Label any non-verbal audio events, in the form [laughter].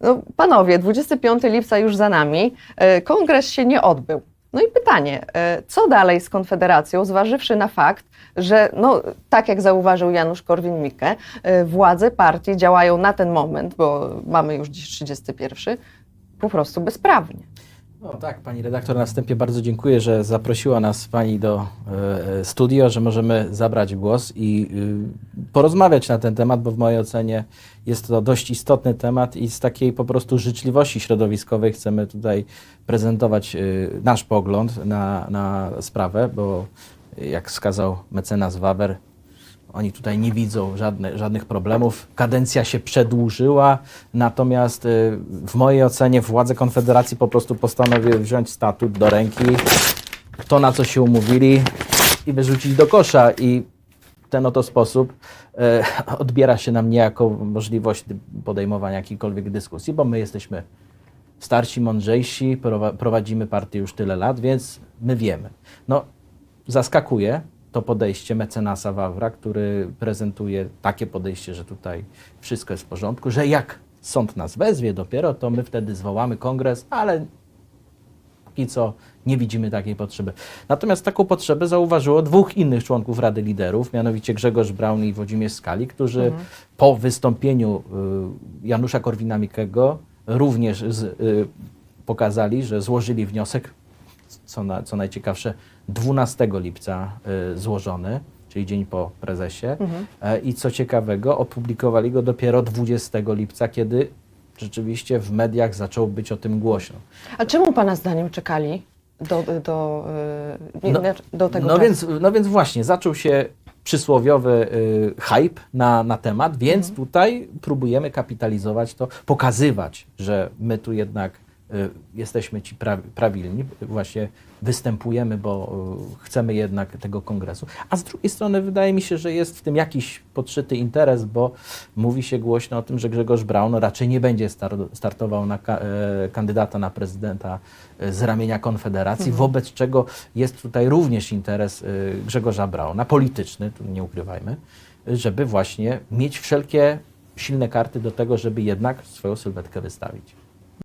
No, panowie, 25 lipca już za nami, e, kongres się nie odbył. No i pytanie, e, co dalej z Konfederacją, zważywszy na fakt, że no, tak jak zauważył Janusz Korwin-Mikke, e, władze partii działają na ten moment, bo mamy już dziś 31, po prostu bezprawnie. No tak, pani redaktor, na wstępie bardzo dziękuję, że zaprosiła nas pani do e, studio, że możemy zabrać głos i y, porozmawiać na ten temat, bo w mojej ocenie jest to dość istotny temat i z takiej po prostu życzliwości środowiskowej chcemy tutaj prezentować y, nasz pogląd na, na sprawę, bo jak wskazał mecenas Wawer, oni tutaj nie widzą żadne, żadnych problemów. Kadencja się przedłużyła, natomiast y, w mojej ocenie władze Konfederacji po prostu postanowiły wziąć statut do ręki, to na co się umówili i wyrzucić do kosza. I w ten oto sposób e, [laughs] odbiera się nam niejako możliwość podejmowania jakiejkolwiek dyskusji, bo my jesteśmy starsi, mądrzejsi, prowa- prowadzimy partię już tyle lat, więc my wiemy. No, zaskakuje to podejście mecenasa Wawra, który prezentuje takie podejście, że tutaj wszystko jest w porządku, że jak sąd nas wezwie dopiero, to my wtedy zwołamy kongres, ale póki co nie widzimy takiej potrzeby. Natomiast taką potrzebę zauważyło dwóch innych członków Rady Liderów, mianowicie Grzegorz Braun i Włodzimierz Skali, którzy po wystąpieniu y, Janusza Korwina-Mikkego również z, y, pokazali, że złożyli wniosek, co, na, co najciekawsze, 12 lipca y, złożony, czyli dzień po prezesie. E, I co ciekawego, opublikowali go dopiero 20 lipca, kiedy rzeczywiście w mediach zaczął być o tym głośno. A czemu pana zdaniem czekali do, do, nie- No- do tego No czasu? więc, no więc właśnie, zaczął się przysłowiowy y, hype na, na temat, więc tutaj próbujemy kapitalizować to, pokazywać, że my tu jednak y, jesteśmy ci pra, prawilni, właśnie występujemy, bo y, chcemy jednak tego kongresu. A z drugiej strony wydaje mi się, że jest w tym jakiś podszyty interes, bo mówi się głośno o tym, że Grzegorz Braun raczej nie będzie star startował na e, kandydata na prezydenta e, z ramienia Konfederacji, wobec czego jest tutaj również interes e, Grzegorza Brauna, polityczny, tu nie ukrywajmy, żeby właśnie mieć wszelkie silne karty do tego, żeby jednak swoją sylwetkę wystawić.